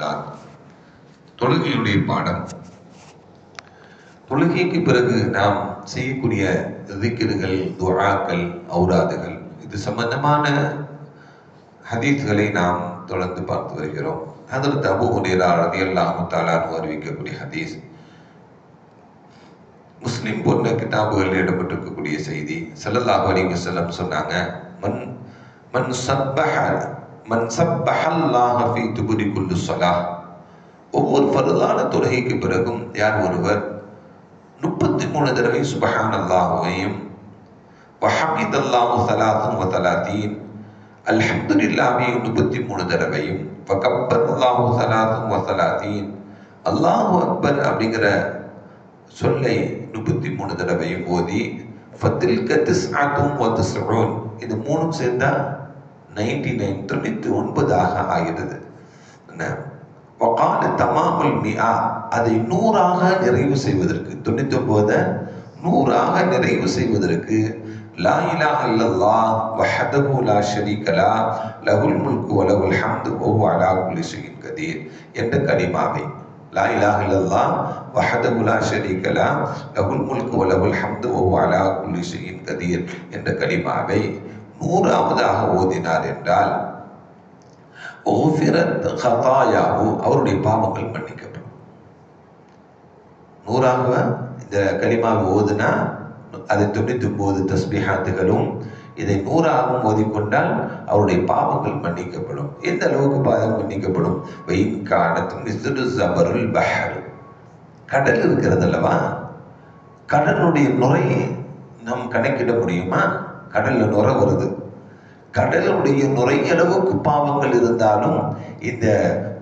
சலாத் தொழுகையுடைய பாடம். தொழுகைக்கு பிறகு நாம் செய்யக்கூடிய திக்கிர்கள் துராக்கள் ஔராதுகள் இது சம்பந்தமான ஹதீஸ்களை நாம் தொடர்ந்து பார்த்து வருகிறோம். அதில் அபூ ஹுரைரா ரலியல்லாஹு தஆலா அறிவிக்கக்கூடிய ஹதீஸ். முஸ்லிம் போன்ற கிதாபுகளில் இடம்பெற்றிருக்கக்கூடிய செய்தி ஸல்லல்லாஹு அலிங்க செல்லம் சொன்னாங்க மண் மண் சப்பஹ ஒவ்வொரு பருதான தொழுகைக்கு பிறகும் யார் ஒருவர்? முப்பத்தி மூணு தடவை சுபஹான் அல்லாஹுவையும் வஹமீத் அல்லாஹு சலாத்தும் வசலாத்தீன் அல்ஹம்துலில்லாஹையும் முப்பத்தி மூணு தடவையும் வகப்பர் அல்லாஹு சலாத்தும் வசலாத்தீன் அல்லாஹு அக்பர் அப்படிங்கிற சொல்லை முப்பத்தி மூணு தடவையும் ஓதி ஃபத்தில் கத்திஸ்ஆத்தும் வத்திஸ்ஊன் இது மூணும் சேர்ந்தா நைன்டி நைன் தொண்ணூற்றி ஒன்பதாக ஆகிறது என்ன? தமாமல் தமாமுல் மியா அதை நூறாக நிறைவு செய்வதற்கு தொண்ணூற்றி ஒன்பதை நூறாக நிறைவு செய்வதற்கு லா இலாஹ இல்லல்லாஹ் வஹதஹு லா ஷரீகலா லஹுல் முல்கு வ லஹுல் ஹம்து வ அலா குல்லி ஷைஇன் கதீர் என்ற கலிமாவை. லா இலாஹ இல்லல்லாஹ் வஹதஹு லா ஷரீகலா லஹுல் முல்கு வ லஹுல் ஹம்து வ அலா குல்லி ஷைஇன் கதீர் என்ற கலிமாவை நூறாவதாக ஓதினார் என்றால் அவருடைய பாவங்கள் மன்னிக்கப்படும். நூறாக இந்த களிமாவை ஓதுனா அதை தொண்ணூத்தி ஒன்பது தஸ்பிஹாத்துகளும் இதை நூறாகவும் ஓதிக்கொண்டால் அவருடைய பாவங்கள் மன்னிக்கப்படும். எந்த அளவுக்கு பாவம் மன்னிக்கப்படும்? வெயின் காணத்தும் மிஸ்ரு பஹர். கடல் இருக்கிறது அல்லவா? கடலுடைய நுரை நாம் கணக்கிட முடியுமா? கடல்ல நுரை வருது. கடலுடைய நுரையளவுக்கு பாவங்கள் இருந்தாலும் இந்த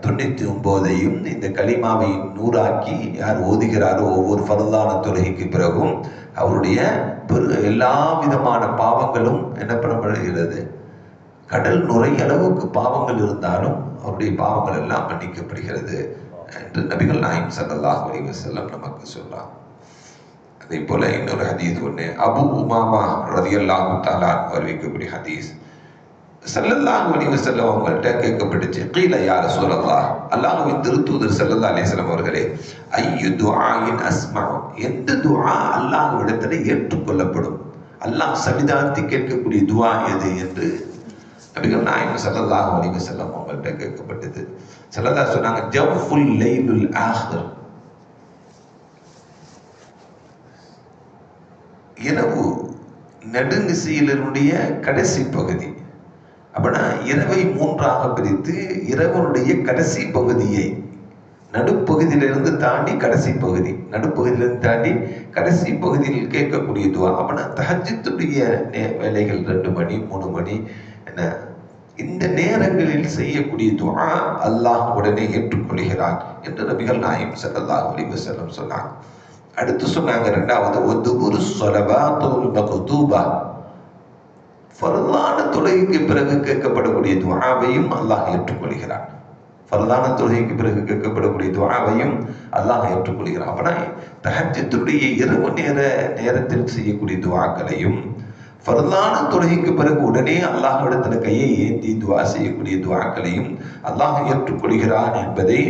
தொண்ணூத்தி ஒன்பதையும் இந்த களிமாவை நூறாக்கி யார் ஓதுகிறாரோ ஒவ்வொரு பரதான தொழுகைக்கு பிறகும் அவருடைய பெரு எல்லா விதமான பாவங்களும் என்ன பண்ணப்படுகிறது? கடல் நுரையளவுக்கு பாவங்கள் இருந்தாலும் அவருடைய பாவங்கள் எல்லாம் மன்னிக்கப்படுகிறது என்று நபிகள் நாயம் சல்லாஹ் அலி வசல்லம் நமக்கு சொல்லலாம் அதே போல இன்னொரு ஹதீஸ் ஒன்று அபு உமாமா ரதியல்லாஹு தாலான் அறிவிக்கக்கூடிய ஹதீஸ் சல்லல்லாஹு அலைஹி வஸல்லம் அவங்கள்ட்ட கேட்கப்பட்டுச்சு கீழ யார் ரசூலல்லாஹ் அல்லாஹ்வின் திருத்தூதர் செல்லல்லா அலைஹி அவர்களே ஐயு துஆயின் அஸ்மா எந்த துஆ அல்லாஹ்விடத்தில் ஏற்றுக்கொள்ளப்படும். அல்லாஹ் சவிதார்த்தி கேட்கக்கூடிய துவா எது என்று நபிகள் நாயகம் ஸல்லல்லாஹு அலைஹி செல்லம் அவங்கள்ட்ட கேட்கப்பட்டது செல்லல்லா சொன்னாங்க ஜவ்ஃபுல் லைலுல் ஆஹர் இரவு நடுநிசையினுடைய கடைசி பகுதி. அப்படின்னா இரவை மூன்றாக பிரித்து இரவனுடைய கடைசி பகுதியை நடுப்பகுதியிலிருந்து தாண்டி கடைசி பகுதி நடுப்பகுதியிலிருந்து தாண்டி கடைசி பகுதியில் கேட்கக்கூடிய துவா. அப்படின்னா தஹஜத்துடைய வேலைகள் ரெண்டு மணி மூணு மணி என்ன இந்த நேரங்களில் செய்யக்கூடிய துவா அல்லாஹ் உடனே ஏற்றுக்கொள்கிறான் என்று நபிகள் நாயம் ஸல்லல்லாஹு அலைஹி வஸல்லம் சொன்னாங்க. அடுத்து சொன்னாங்க ரெண்டாவது ஒது ஒரு சொலபா தோல் மகதூபா. ஃபர்தான தொழுகைக்கு பிறகு கேட்கப்படக்கூடிய துவாவையும் அல்லாஹ் ஏற்றுக்கொள்கிறான். ஃபர்தான தொழுகைக்கு பிறகு கேட்கப்படக்கூடிய துவாவையும் அல்லாஹ் ஏற்றுக்கொள்கிறான். அப்படின்னா தகஜத்துடைய இரவு நேர நேரத்தில் செய்யக்கூடிய துவாக்களையும் ஃபர்தான தொழுகைக்கு பிறகு உடனே அல்லாஹ் இடத்துல கையை ஏந்தி துவா செய்யக்கூடிய துவாக்களையும் அல்லாஹ் ஏற்றுக்கொள்கிறான் என்பதை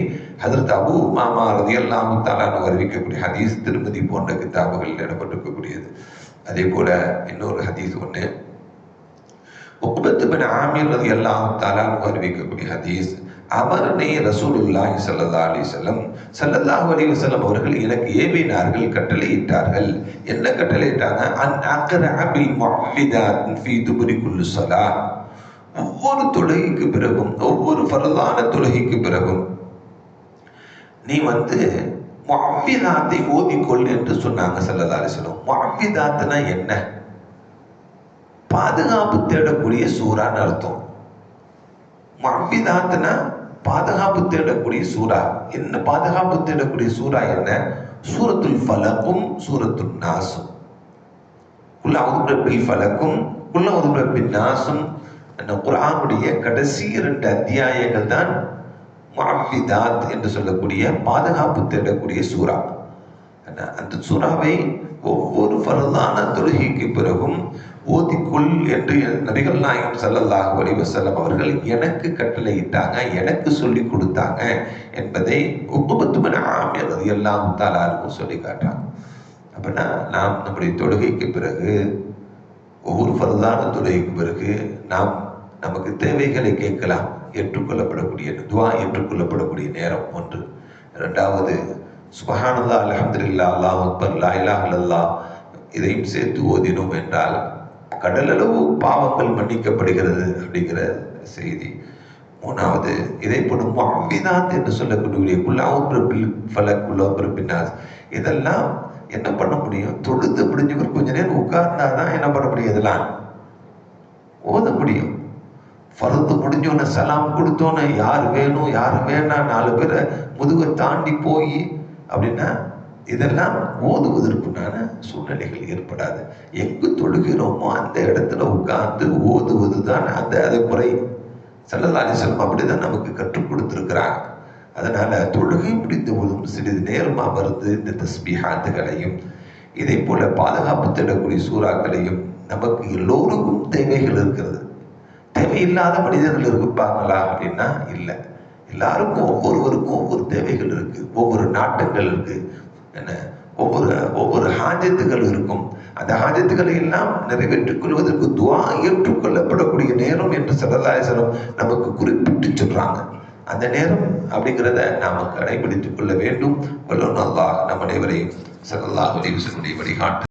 ஹதரத் அபு மாமா ரதி அல்லாஹு தாலான்னு அறிவிக்கக்கூடிய ஹதீஸ் திருமதி போன்ற கிதாபுகளில் இடப்பட்டிருக்கக்கூடியது அதே போல இன்னொரு ஹதீஸ் ஒன்று உக்பத்து பின் ஆமீர் ரதி அல்லாஹு தாலான்னு அறிவிக்கக்கூடிய ஹதீஸ் அமரனை ரசூலுல்லாஹி சல்லா அலி செல்லம் சல்லல்லாஹ் அலி வஸல்லம் அவர்கள் எனக்கு ஏவினார்கள் கட்டளையிட்டார்கள். என்ன கட்டளையிட்டாங்க? அன் அக்ரஅ பில் முஅவ்விதாத் ஃபீ துபுரி குல்லி ஸலாத் ஒவ்வொரு தொழுகைக்கு பிறகும் ஒவ்வொரு பரதான தொழுகைக்கு பிறகும் நீ வந்து முஅவ்விதாத்தை ஓதிக்கொள் என்று சொன்னாங்க ஸல்லல்லாஹு அலைஹி வஸல்லம். என்ன? பாதுகாப்பு தேடக்கூடிய சூறான்னு அர்த்தம். மவ்விதாத்னா பாதுகாப்பு தேடக்கூடிய சூறா. என்ன பாதுகாப்பு தேடக்கூடிய சூறா என்ன? சூரத்துல் ஃபலக்கும் சூரத்துல் நாசும். குல்ல பில் ஃபலக்கும் குல்ல உதுபின் நாசும். அந்த குரானுடைய கடைசி இரண்டு அத்தியாயங்கள் தான் முஅவ்விதாத் என்று சொல்லக்கூடிய பாதுகாப்பு தேடக்கூடிய சூறா. அந்த சுறாவை ஒவ்வொரு ஃபரதான தொழுகைக்கு பிறகும் ஓதிக்குள் என்று நபிகள் நாயகம் ஸல்லல்லாஹு அலைஹி வஸல்லம் அவர்கள் எனக்கு கட்டளையிட்டாங்க எனக்கு சொல்லி கொடுத்தாங்க என்பதை உப்புபத்து பின் எல்லாம் ரலியல்லாஹு தஆலா அன்ஹு சொல்லி காட்டுறாங்க. அப்படின்னா நாம் நம்முடைய தொழுகைக்கு பிறகு ஒவ்வொரு பரதான தொழுகைக்கு பிறகு நாம் நமக்கு தேவைகளை கேட்கலாம். ஏற்றுக்கொள்ளப்படக்கூடிய துவா ஏற்றுக்கொள்ளப்படக்கூடிய நேரம் ஒன்று. இரண்டாவது சுபஹானல்லா அல்ஹம்துலில்லாஹ் அல்லாஹ் அக்பர் லா இலாஹ இல்லல்லாஹ் இதையும் சேர்த்து ஓதினோம் என்றால் கடலளவு பாவங்கள் மன்னிக்கப்படுகிறது அப்படிங்கிற செய்தி. மூணாவது இதை போடும் முஹம்மிதாத் என்று சொல்லக்கூடிய குல்லாவும் பிரபில் ஃபலக் குல்லாவும் பிரபின்னாஸ் இதெல்லாம் என்ன பண்ண முடியும்? தொழுது முடிஞ்சவர் கொஞ்ச நேரம் உட்கார்ந்தா தான் என்ன பண்ண முடியும் இதெல்லாம்? ஓத முடியும். ஃபரது முடிஞ்சோன்னு சலாம் கொடுத்தோன்னு யார் வேணும் யார் வேணாம் நாலு பேரை முதுகை தாண்டி போய் அப்படின்னா இதெல்லாம் ஓதுவதற்குண்டான சூழ்நிலைகள் ஏற்படாது. எங்கு தொழுகிறோமோ அந்த இடத்துல உட்கார்ந்து ஓதுவது தான் அந்த அதை முறை சல்லல்லா செல்வம் அப்படிதான் நமக்கு கற்றுக் கொடுத்துருக்கிறாங்க அதனால தொழுகை முடிந்த போதும் சிறிது நேரம் அமர்ந்து இந்த தஸ்பீஹாத்துகளையும் இதே போல பாதுகாப்பு தேடக்கூடிய சூறாக்களையும் நமக்கு எல்லோருக்கும் தேவைகள் இருக்கிறது. தேவையில்லாத மனிதர்கள் இருப்பாங்களா அப்படின்னா இல்லை. எல்லாருக்கும் ஒவ்வொருவருக்கும் ஒவ்வொரு தேவைகள் இருக்கு. ஒவ்வொரு நாட்டங்கள் இருக்கு. என்ன? ஒவ்வொரு ஒவ்வொரு ஹாஜத்துகள் இருக்கும். அந்த ஹாஜத்துக்களை எல்லாம் நிறைவேற்றிக் கொள்வதற்கு துவா ஏற்றுக்கொள்ளப்படக்கூடிய நேரம் என்று சரதாயசரம் நமக்கு குறிப்பிட்டு சொல்றாங்க. அந்த நேரம் அப்படிங்கிறத நாம் கடைபிடித்துக் கொள்ள வேண்டும். வல்லோன் அல்லாஹ் நம் அனைவரையும் சல்லல்லாஹு அலைஹி வஸல்லம் வழிகாட்டு